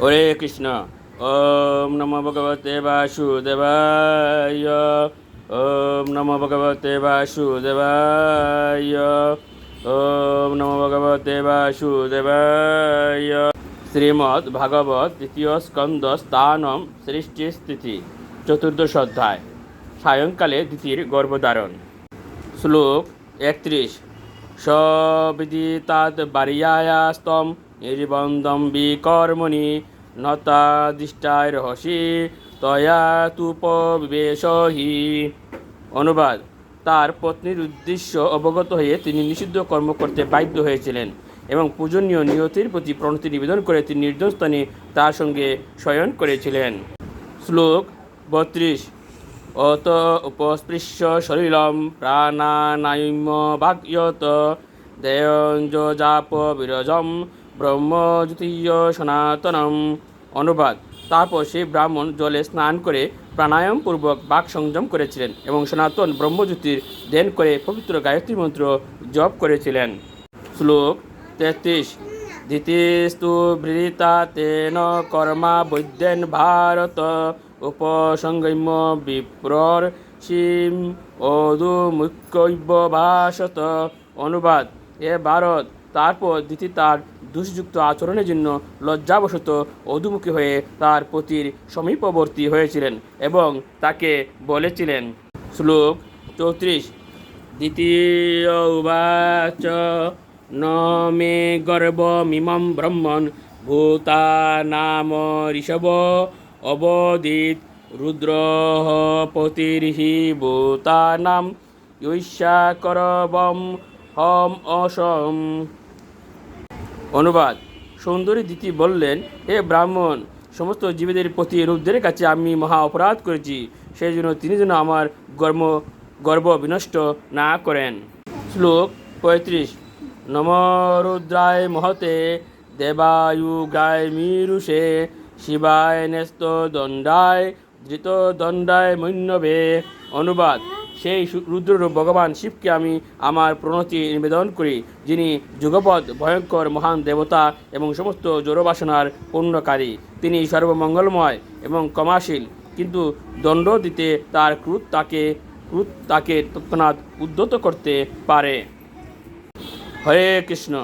হরে কৃষ্ণ, ওম নম ভগবতে বাসুদেবায়, ওম নম ভগবতে বাসুদেবায়, ওম নম ভগবতে বাসুদেবায়। শ্রীমদ্ ভাগবত দ্বিতীয় স্কন্দ স্থানম সৃষ্টি স্থিতি, চতুর্দশ অধ্যায়, সায়ংকালে দ্বিতীয় গর্ভধারণ। শ্লোক একত্রিশ, সবিদিতাৎ বারিয়ায়াস্তম নির্বন্ধম বিকর্মণি নতাদিষ্টায় রহসি, তয়া তুপবিবেশ হি অনুবাদ, তার পত্নীর উদ্দেশ্য অবগত হয়ে তিনি নিষিদ্ধ কর্ম করতে বাধ্য হয়েছিলেন এবং পূজনীয় নিয়তির প্রতি প্রণতি নিবেদন করে তিনি নির্জন স্থানে তার সঙ্গে শয়ন করেছিলেন। শ্লোক বত্রিশ, অত উপস্পৃশ্য শরীরম প্রাণানায়ম্য বাক্যত দেয়ঞ্জাপ বিরজম ব্রহ্মজ্যোতিয় সনাতনম অনুবাদ। তারপর সেই ব্রাহ্মণ জলে স্নান করে প্রাণায়াম পূর্বক বাক সংযম করেছিলেন এবং সনাতন ব্রহ্মজ্যোতির ধ্যান করে পবিত্র গায়ত্রী মন্ত্র জপ করেছিলেন। শ্লোক তেত্রিশ। দ্বিতীয়স্তু বৃতা তেন কর্মা বৈদ্যেন ভারত উপসংগম্য বিপ্রর সিম অদু মুখ্যৈব ভাষত অনুবাদ। এ ভারত, তারপর দিতি তার দোষযুক্ত আচরণের জন্য লজ্জাবশত অধুমুখী হয়ে তার পতির সমীপবর্তী হয়েছিলেন এবং তাকে বলেছিলেন, শ্লোক চৌত্রিশ, দ্বিতীয় ন মে গর্বমিমম ব্রহ্মণ ভূতা নাম ঋষভ অবদিত রুদ্র পতির্হি ভূতানাম ঈশা করবম হম অসম। অনুবাদ। সুন্দরী দিতি বললেন, হে ব্রাহ্মণ, সমস্ত জীবীদের প্রতি রুদ্রের কাছে আমি মহা অপরাধ করেছি। সেই জন্য তিনি যেন আমার গর্ব গর্ব বিনষ্ট না করেন। শ্লোক পঁয়ত্রিশ। নম রুদ্রায় মহতে দেবায়ুগায় মীরুষে শিবায় ন্যস্ত দণ্ডায় ধৃত দণ্ডায় মৈন্যবে অনুবাদ। সেই রুদ্ররূপ ভগবান শিবকে আমি আমার প্রণতি নিবেদন করি, যিনি যুগপদ ভয়ঙ্কর, মহান দেবতা এবং সমস্ত জোরবাসনার পূর্ণকারী তিনি সর্বমঙ্গলময় এবং ক্ষমাশীল, কিন্তু দণ্ড দিতে তার ক্রুদ তাকে ক্রুদ তাকে তৎক্ষণাৎ উদ্যত করতে পারে। হরে কৃষ্ণ।